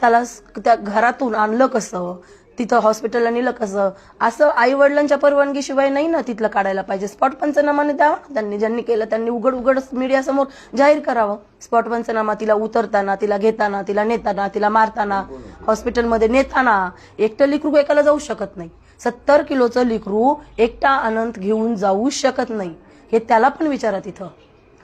त्याला त्या घरातून आणलं कसं? तिथं हॉस्पिटलला नेलं कसं? असं आई वडिलांच्या परवानगीशिवाय नाही ना तिथलं काढायला पाहिजे. स्पॉट पंचनामाने द्यावा त्यांनी. ज्यांनी केलं त्यांनी उघड उघड मीडियासमोर जाहीर करावं. स्पॉट पंचनामा तिला उतरताना तिला घेताना तिला नेताना तिला मारताना हॉस्पिटलमध्ये नेताना. एकटं लिकरू एकाला जाऊ शकत नाही. सत्तर किलोचं लिकरू एकटा अनंत घेऊन जाऊ शकत नाही. हे त्याला पण विचारा तिथं.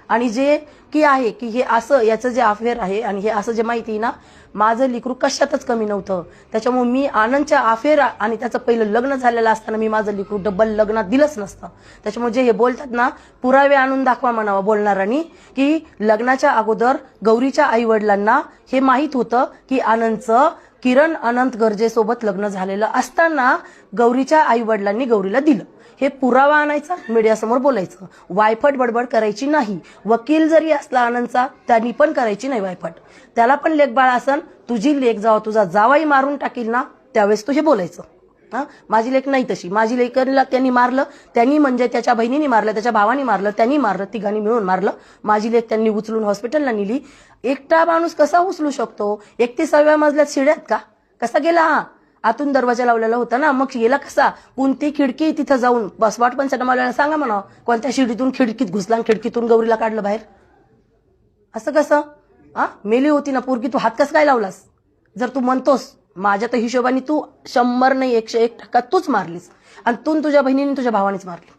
आणि जे की आहे की हे असं याचं जे अफेअर आहे आणि हे असं जे माहिती आहे ना माझं लिकरू कशातच कमी नव्हतं. त्याच्यामुळे मी आनंदच्या अफेअर आणि त्याचं पहिलं लग्न झालेलं असताना मी माझं लिकरू डबल लग्नात दिलंच नसतं. त्याच्यामुळे जे हे बोलतात ना पुरावे आणून दाखवा म्हणावा बोलणाऱ्यांनी की लग्नाच्या अगोदर गौरीच्या आई वडिलांना हे माहीत होतं की आनंदचं किरण अनंत गरजेसोबत लग्न झालेलं असताना गौरीच्या आई वडिलांनी गौरीला दिलं. हे पुरावा आणायचा मीडियासमोर बोलायचं. वायफट बडबड करायची नाही. वकील जरी असला आनंदचा त्यांनी पण करायची नाही वायफट. त्याला पण लेखबाळ असन. तुझी लेख जावा तुझा जावाही मारून टाकील ना? त्यावेळेस तू हे बोलायचं. हा? माझी लेख नाही तशी. माझी लेकरला त्यांनी मारलं त्यांनी म्हणजे त्याच्या बहिणीने मारलं त्याच्या भावाने मारलं त्यांनी मारलं तिघांनी मिळून मारलं. माझी लेख त्यांनी उचलून हॉस्पिटलला नेली. एकटा माणूस कसा उचलू शकतो? एकतीसाव्या मजल्यात शिड्यात का? कसा गेला हा? आतून दरवाजा लावलेला होता ना. मग गेला कसा? कोणती खिडकी तिथं जाऊन? बस वाट पण मला सांगा म्हणा कोणत्या शिडीतून खिडकीत घुसला आणि खिडकीतून गौरीला काढलं बाहेर? असं कसं? हा? मेली होती ना पोरगी तू हात कसं काय लावलास? जर तू म्हणतोस माझ्या तर हिशोबाने तू शंभर नाही एकशे एक टक्का तूच मारलीस. आणि तू तुझ्या बहिणीने तुझ्या भावानेच मारली.